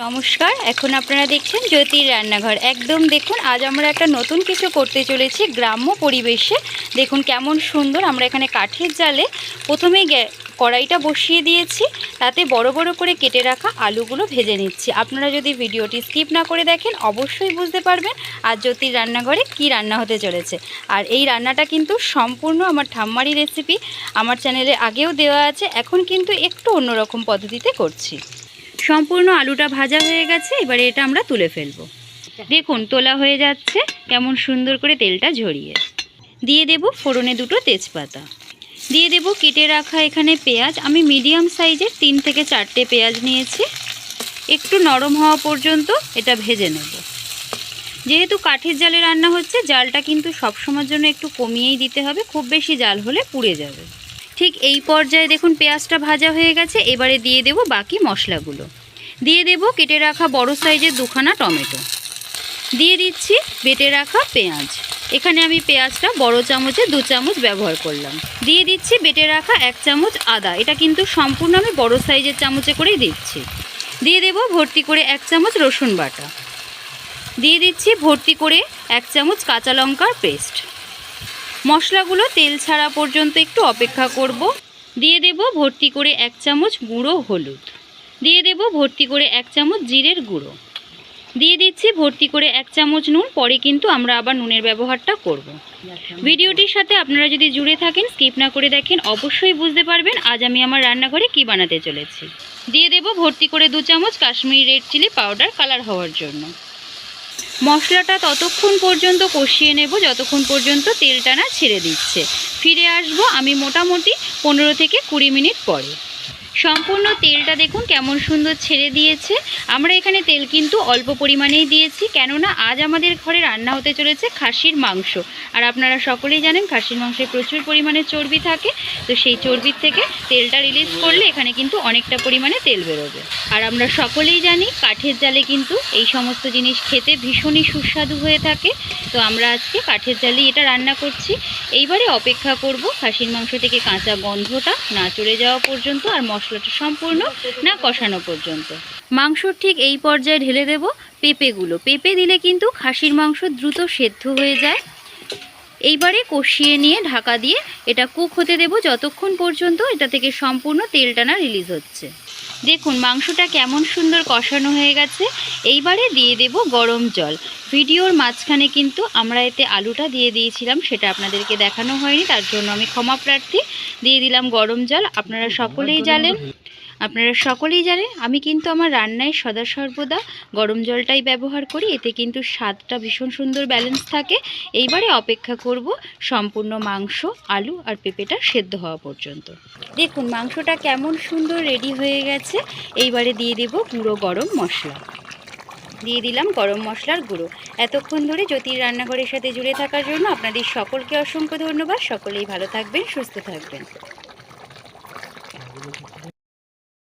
নমস্কার, এখন আপনারা দেখছেন জ্যোতির রান্নাঘর। একদম দেখুন, আজ আমরা একটা নতুন কিছু করতে চলেছি গ্রাম্য পরিবেশে। দেখুন কেমন সুন্দর, আমরা এখানে কাঠের জালে প্রথমেই গ্যা- কড়াইটা বসিয়ে দিয়েছি, তাতে বড় বড় করে কেটে রাখা আলুগুলো ভেজে নিচ্ছি। আপনারা যদি ভিডিওটি স্কিপ না করে দেখেন, অবশ্যই বুঝতে পারবেন আর জ্যোতির রান্নাঘরে কি রান্না হতে চলেছে। আর এই রান্নাটা কিন্তু সম্পূর্ণ আমার ঠাম্মারি রেসিপি আমার চ্যানেলে আগেও দেওয়া আছে, এখন কিন্তু একটু অন্যরকম পদ্ধতিতে করছি। সম্পূর্ণ আলুটা ভাজা হয়ে গেছে, এবারে এটা আমরা তুলে ফেলব। দেখুন, তোলা হয়ে যাচ্ছে, কেমন সুন্দর করে তেলটা ঝরিয়ে। দিয়ে দেব ফোড়নে দুটো তেজপাতা। দিয়ে দেব কেটে রাখা এখানে পেঁয়াজ। আমি মিডিয়াম সাইজের তিন থেকে চারটে পেঁয়াজ নিয়েছি। একটু নরম হওয়া পর্যন্ত এটা ভেজে নেব। যেহেতু কাঠের জালে রান্না হচ্ছে, জালটা কিন্তু সবসময়ের জন্য একটু কমিয়েই দিতে হবে। খুব বেশি জাল হলে পুড়ে যাবে। ঠিক এই পর্যায়ে দেখুন পেঁয়াজটা ভাজা হয়ে গেছে, এবারে দিয়ে দেব বাকি মশলাগুলো। দিয়ে দেব কেটে রাখা বড় সাইজের দুখানা টমেটো। দিয়ে দিচ্ছি বেটে রাখা পেঁয়াজ। এখানে আমি পেঁয়াজটা বড় চামচে দু চামচ ব্যবহার করলাম। দিয়ে দিচ্ছি বেটে রাখা এক চামচ আদা। এটা কিন্তু সম্পূর্ণ আমি বড় সাইজের চামচে করেই দিচ্ছি। দিয়ে দেব ভর্তি করে এক চামচ রসুন বাটা। দিয়ে দিচ্ছি ভর্তি করে এক চামচ কাঁচা লঙ্কার পেস্ট। মশলাগুলো তেল ছাড়া পর্যন্ত একটু অপেক্ষা করব। দিয়ে দেব ভর্তি করে এক চামচ গুঁড়ো হলুদ। দিয়ে দেব ভর্তি করে এক চামচ জিরের গুঁড়ো। দিয়ে দিচ্ছি ভর্তি করে এক চামচ নুন, পরে কিন্তু আমরা আবার নুনের ব্যবহারটা করব। ভিডিওটির সাথে আপনারা যদি জুড়ে থাকেন, স্কিপ না করে দেখেন, অবশ্যই বুঝতে পারবেন আজ আমি আমার রান্নাঘরে কি বানাতে চলেছি। দিয়ে দেব ভর্তি করে দু চামচ Kashmiri red chilli powder colour হওয়ার জন্য। মশলাটা ততক্ষণ পর্যন্ত কষিয়ে নেব, যতক্ষণ পর্যন্ত তেলটা না ছেড়ে দিচ্ছে। ফিরে আসব আমি মোটামুটি পনেরো থেকে কুড়ি মিনিট পরে। সম্পূর্ণ তেলটা দেখুন কেমন সুন্দর ছেড়ে দিয়েছে। আমরা এখানে তেল কিন্তু অল্প পরিমাণেই দিয়েছি, কেননা আজ আমাদের ঘরে রান্না হতে চলেছে খাসির মাংস। আর আপনারা সকলেই জানেন খাসির মাংসে প্রচুর পরিমাণে চর্বি থাকে, তো সেই চর্বির থেকে তেলটা রিলিজ করলে এখানে কিন্তু অনেকটা পরিমাণে তেল বেরোবে। আর আমরা সকলেই জানি কাঠের জালে কিন্তু এই সমস্ত জিনিস খেতে ভীষণই সুস্বাদু হয়ে থাকে, তো আমরা আজকে কাঠের জালেই এটা রান্না করছি। এইবারে অপেক্ষা করব খাসির মাংস থেকে কাঁচা গন্ধটা না চলে যাওয়া পর্যন্ত আর মশলাটা সম্পূর্ণ না কষানো পর্যন্ত। মাংসর ঠিক এই পর্যায়ে ঢেলে দেব পেঁপেগুলো। পেঁপে দিলে কিন্তু খাসির মাংস দ্রুত সেদ্ধ হয়ে যায়। এইবারে কষিয়ে নিয়ে ঢাকা দিয়ে এটা কুক হতে দেব যতক্ষণ পর্যন্ত এটা থেকে সম্পূর্ণ তেলটা না রিলিজ হচ্ছে। দেখুন মাংসটা কেমন সুন্দর কষানো হয়ে গেছে। এইবারে দিয়ে দেব গরম জল। ভিডিওর মাঝখানে কিন্তু আমরা এতে আলুটা দিয়ে দিয়েছিলাম, সেটা আপনাদেরকে দেখানো হয়নি, তার জন্য আমি ক্ষমা প্রার্থী দিয়ে দিলাম গরম জল। আপনারা সকলেই জানেন, আপনারা সকলেই জানেন, আমি কিন্তু আমার রান্নায় সদা সর্বদা গরম জলটাই ব্যবহার করি, এতে কিন্তু স্বাদটা ভীষণ সুন্দর ব্যালেন্স থাকে। এইবারে অপেক্ষা করব সম্পূর্ণ মাংস, আলু আর পেঁপেটা সেদ্ধ হওয়া পর্যন্ত। দেখুন, মাংসটা কেমন সুন্দর রেডি হয়ে গেছে, এইবারে দিয়ে দেব গুঁড়ো গরম মশলা। দিয়ে দিলাম গরম মশলার গুঁড়ো। এতক্ষণ ধরে জ্যোতির রান্নাঘরের সাথে জুড়ে থাকার জন্য আপনাদের সকলকে অসংখ্য ধন্যবাদ। সকলেই ভালো থাকবেন, সুস্থ থাকবেন।